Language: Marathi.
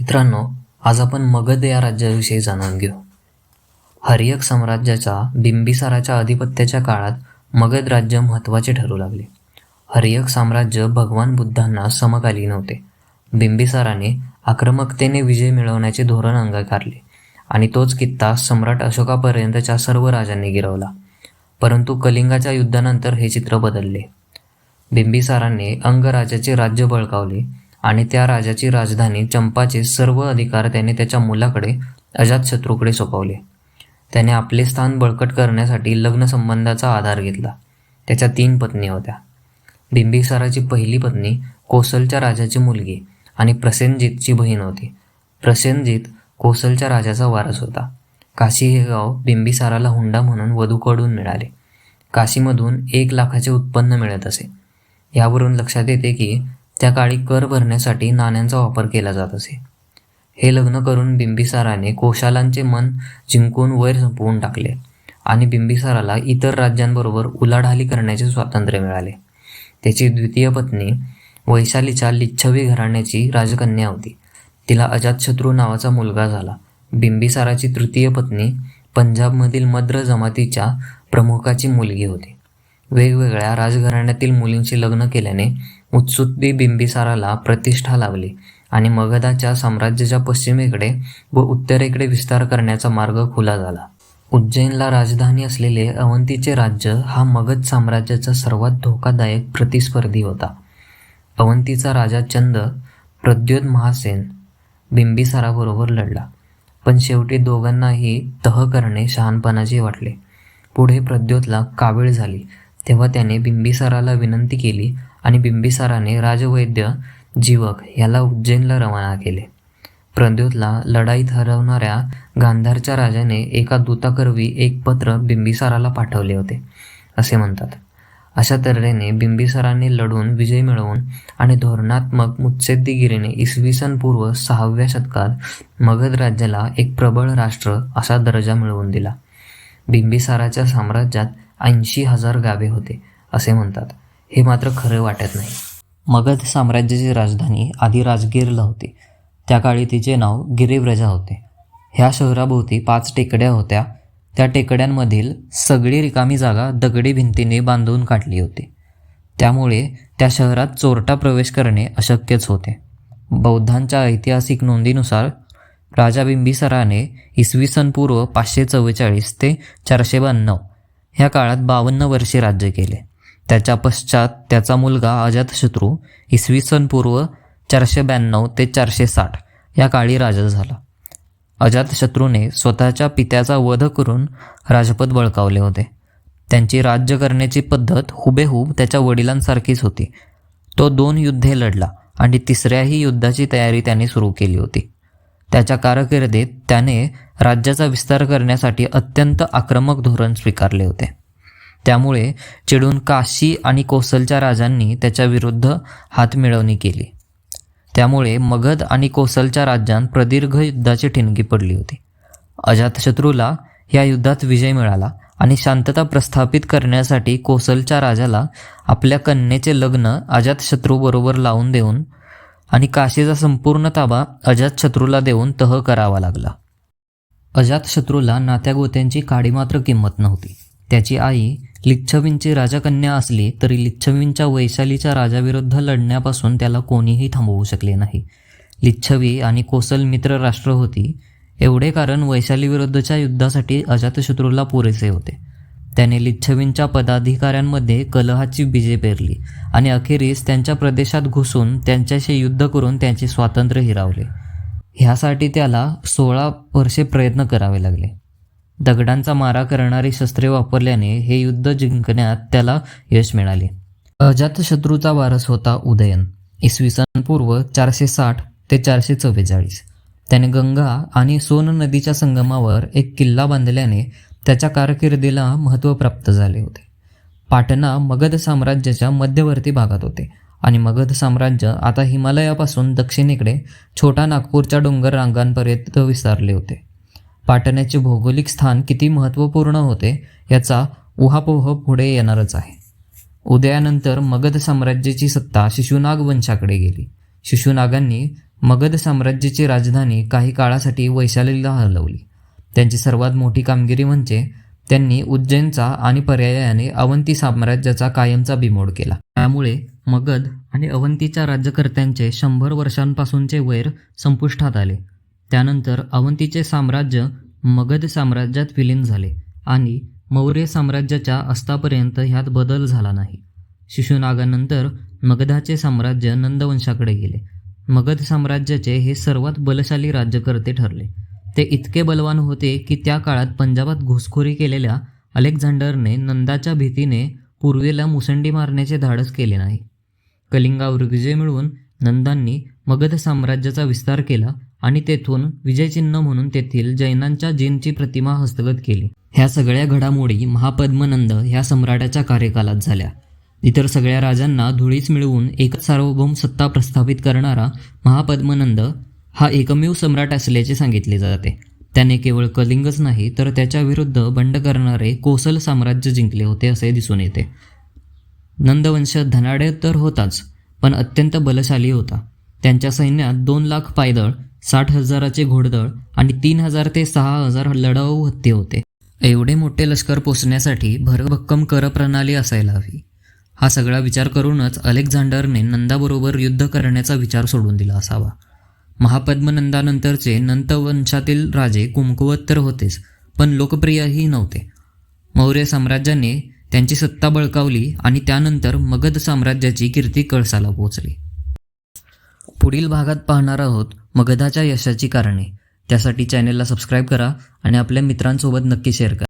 मित्रांनो आज आपण मगध या राज्याविषयी जाणून घेऊ. हरियक साम्राज्याच्या बिंबिसाराच्या अधिपत्याच्या काळात मगध राज्य महत्त्वाचे ठरू लागले. हरियक साम्राज्य भगवान बुद्धांना समकालीन होते. बिंबिसाराने आक्रमकतेने विजय मिळवण्याचे धोरण अंगीकारले आणि तोच कित्ता सम्राट अशोकापर्यंतच्या सर्व राजांनी गिरवला. परंतु कलिंगाच्या युद्धानंतर हे चित्र बदलले. बिंबिसाराने अंगराजाचे राज्य बळकावले आणि त्या राजाची राजधानी चंपाचे सर्व अधिकार त्याने त्याच्या मुलाकडे अजातशत्रूकडे सोपवले. त्याने आपले स्थान बळकट करण्यासाठी लग्नसंबंधाचा आधार घेतला. त्याच्या तीन पत्नी होत्या. बिंबिसाराची पहिली पत्नी कोसलच्या राजाची मुलगी आणि प्रसेनजीतची बहीण होती. प्रसेनजित कोसलच्या राजाचा वारस होता. काशी हे गाव बिंबिसाराला हुंडा म्हणून वधूकडून मिळाले. काशीमधून एक लाखाचे उत्पन्न मिळत असे. यावरून लक्षात येते की त्या काळी कर भरण्यासाठी नाण्यांचा वापर केला जात असे. हे लग्न करून बिंबिसाराने कोशालांचे मन जिंकून वैर संपवून टाकले आणि बिंबिसाराला इतर राज्यांबरोबर उलाढाली करण्याचे स्वातंत्र्य मिळाले. त्याची द्वितीय पत्नी वैशालीच्या लिच्छवी घराण्याची राजकन्या होती. तिला अजातशत्रू नावाचा मुलगा झाला. बिंबिसाराची तृतीय पत्नी पंजाबमधील मद्र जमातीच्या प्रमुखाची मुलगी होती. वेगवेगळ्या राजघराण्यातील मुलींशी लग्न केल्याने उत्सुत्ती बिंबिसाराला प्रतिष्ठा लावली आणि मगधाच्या साम्राज्याच्या पश्चिमेकडे व उत्तरेकडे विस्तार करण्याचा मार्ग खुला झाला. उज्जैनला राजधानी असलेले अवंतीचे राज्य हा मगध साम्राज्याचा सर्वात धोकादायक प्रतिस्पर्धी होता. अवंतीचा राजा चंद प्रद्योत महासेन बिंबिसाराबरोबर लढला. पण शेवटी दोघांनाही तह करणे शहाणपणाचे वाटले. पुढे प्रद्योतला कावीळ झाली तेव्हा त्याने बिंबिसाराला विनंती केली आणि बिंबिसाराने राजवैद्य जीवक याला उज्जैनला रवाना केले. प्रद्योतला लढाईत हरवणाऱ्या गांधारच्या राजाने एका दूताकरवी एक पत्र बिंबिसाराला पाठवले होते असे म्हणतात. अशा तऱ्हेने बिंबिसाराने लढून विजय मिळवून आणि धोरणात्मक मुत्सद्दीगिरीने इसवी सन पूर्व सहाव्या शतकात मगध राज्याला एक प्रबळ राष्ट्र असा दर्जा मिळवून दिला. बिंबिसाराच्या साम्राज्यात ऐंशी हजार गावे होते असे म्हणतात. हे मात्र खरं वाटत नाही. मगध साम्राज्याची राजधानी आधी राजगीरला होती. त्या काळी तिचे नाव गिरिव्रजा होते. ह्या शहराभोवती पाच टेकड्या होत्या. त्या टेकड्यांमधील सगळी रिकामी जागा दगडी भिंतीने बांधून काढली होती. त्यामुळे त्या शहरात चोरटा प्रवेश करणे अशक्यच होते. बौद्धांच्या ऐतिहासिक नोंदीनुसार राजा बिंबिसराने इसवी सन पूर्व पाचशे चव्वेचाळीस ते चारशे ब्याण्णव ह्या काळात बावन्न वर्षे राज्य केले. त्याच्या पश्चात त्याचा मुलगा अजातशत्रू इसवी सन पूर्व चारशे ब्याण्णव ते चारशे साठ या काळी राजा झाला. अजातशत्रूने स्वतःच्या पित्याचा वध करून राजपद बळकावले होते. त्यांची राज्य करण्याची पद्धत हुबेहूब त्याच्या वडिलांसारखीच होती. तो दोन युद्धे लढला आणि तिसऱ्याही युद्धाची तयारी त्याने सुरू केली होती. त्याच्या कारकिर्दीत त्याने राज्याचा विस्तार करण्यासाठी अत्यंत आक्रमक धोरण स्वीकारले होते. त्यामुळे चिडून काशी आणि कोसलच्या राजांनी त्याच्या विरुद्ध हात मिळवणी केली. त्यामुळे मगध आणि कोसलच्या राज्यांत प्रदीर्घ युद्धाची ठिणगी पडली होती. अजातशत्रूला या युद्धात विजय मिळाला आणि शांतता प्रस्थापित करण्यासाठी कोसलच्या राजाला आपल्या कन्येचे लग्न अजातशत्रूबरोबर लावून देऊन आणि काशीचा संपूर्ण ताबा अजातशत्रूला देऊन तह करावा लागला. अजातशत्रूला नात्यागोत्यांची काडी मात्र किंमत नव्हती. त्याची आई लिच्छवींची राजकन्या असली तरी लिच्छवींच्या वैशालीच्या राजाविरुद्ध लढण्यापासून त्याला कोणीही थांबवू शकले नाही. लिच्छवी आणि कोसल मित्र राष्ट्र होती. एवढे कारण वैशालीविरुद्धच्या युद्धासाठी अजातशत्रूला पुरेसे होते. त्याने लिच्छवींच्या पदाधिकाऱ्यांमध्ये कलहाची बीजे पेरली आणि अखेरीस त्यांच्या प्रदेशात घुसून त्यांच्याशी युद्ध करून त्यांचे स्वातंत्र्य हिरावले. ह्यासाठी त्याला सोळा वर्षे प्रयत्न करावे लागले. दगडांचा मारा करणारी शस्त्रे वापरल्याने हे युद्ध जिंकण्यात त्याला यश मिळाले. अजातशत्रूचा वारस होता उदयन. इसवी सन पूर्व चारशे साठ ते चारशे चव्वेचाळीस. त्याने गंगा आणि सोन नदीच्या संगमावर एक किल्ला बांधल्याने त्याच्या कारकिर्दीला महत्त्व प्राप्त झाले होते. पाटणा मगध साम्राज्याच्या मध्यवर्ती भागात होते आणि मगध साम्राज्य आता हिमालयापासून दक्षिणेकडे छोटा नागपूरच्या डोंगर रांगांपर्यंत विस्तारले होते. पाटण्याचे भौगोलिक स्थान किती महत्त्वपूर्ण होते याचा उहापोह पुढे येणारच आहे. उदयानंतर मगध साम्राज्याची सत्ता शिशुनाग वंशाकडे गेली. शिशुनागांनी मगध साम्राज्याची राजधानी काही काळासाठी वैशालीला हलवली. त्यांची सर्वात मोठी कामगिरी म्हणजे त्यांनी उज्जैनचा आणि पर्यायाने अवंती साम्राज्याचा कायमचा बिमोड केला. त्यामुळे मगध आणि अवंतीच्या राज्यकर्त्यांचे शंभर वर्षांपासूनचे वैर संपुष्टात आले. त्यानंतर अवंतीचे साम्राज्य मगध साम्राज्यात विलीन झाले आणि मौर्य साम्राज्याच्या अस्तापर्यंत ह्यात बदल झाला नाही. शिशुनागानंतर मगधाचे साम्राज्य नंदवंशाकडे गेले. मगध साम्राज्याचे हे सर्वात बलशाली राज्यकर्ते ठरले. ते इतके बलवान होते की त्या काळात पंजाबात घुसखोरी केलेल्या अलेक्झांडरने नंदाच्या भीतीने पूर्वेला मुसंडी मारण्याचे धाडस केले नाही. कलिंगावर विजय मिळवून नंदांनी मगध साम्राज्याचा विस्तार केला आणि तेथून विजयचिन्ह म्हणून तेथील जैनांच्या जीनची प्रतिमा हस्तगत केली. ह्या सगळ्या घडामोडी महापद्मनंद ह्या सम्राटाच्या कार्यकालात झाल्या. इतर सगळ्या राजांना धुळीच मिळवून एकच सार्वभौम सत्ता प्रस्थापित करणारा महापद्मनंद हा एकमेव सम्राट असल्याचे सांगितले जाते. त्याने केवळ कलिंगच नाही तर त्याच्या विरुद्ध बंड करणारे कोसल साम्राज्य जिंकले होते असे दिसून येते. नंदवंश धनाढ्य तर होताच पण अत्यंत बलशाली होता. त्यांच्या सैन्यात दोन लाख पायदळ साठ हजाराचे घोडदळ आणि तीन हजार ते सहा हजार लढाऊ हत्ती होते. एवढे मोठे लष्कर पोचण्यासाठी भरभक्कम करप्रणाली असायला हवी. हा सगळा विचार करूनच अलेक्झांडरने नंदाबरोबर युद्ध करण्याचा विचार सोडून दिला असावा. महापद्मनंदानंतरचे नंतवंशातील राजे कुमकुवत तर होतेच पण लोकप्रियही नव्हते. मौर्य साम्राज्याने त्यांची सत्ता बळकावली आणि त्यानंतर मगध साम्राज्याची कीर्ती कळसाला पोहोचली. पुढील भागात पाहणार आहोत मगधाच्या यशाची कारणे. त्यासाठी चॅनेलला सबस्क्राईब करा आणि आपल्या मित्रांसोबत नक्की शेअर करा.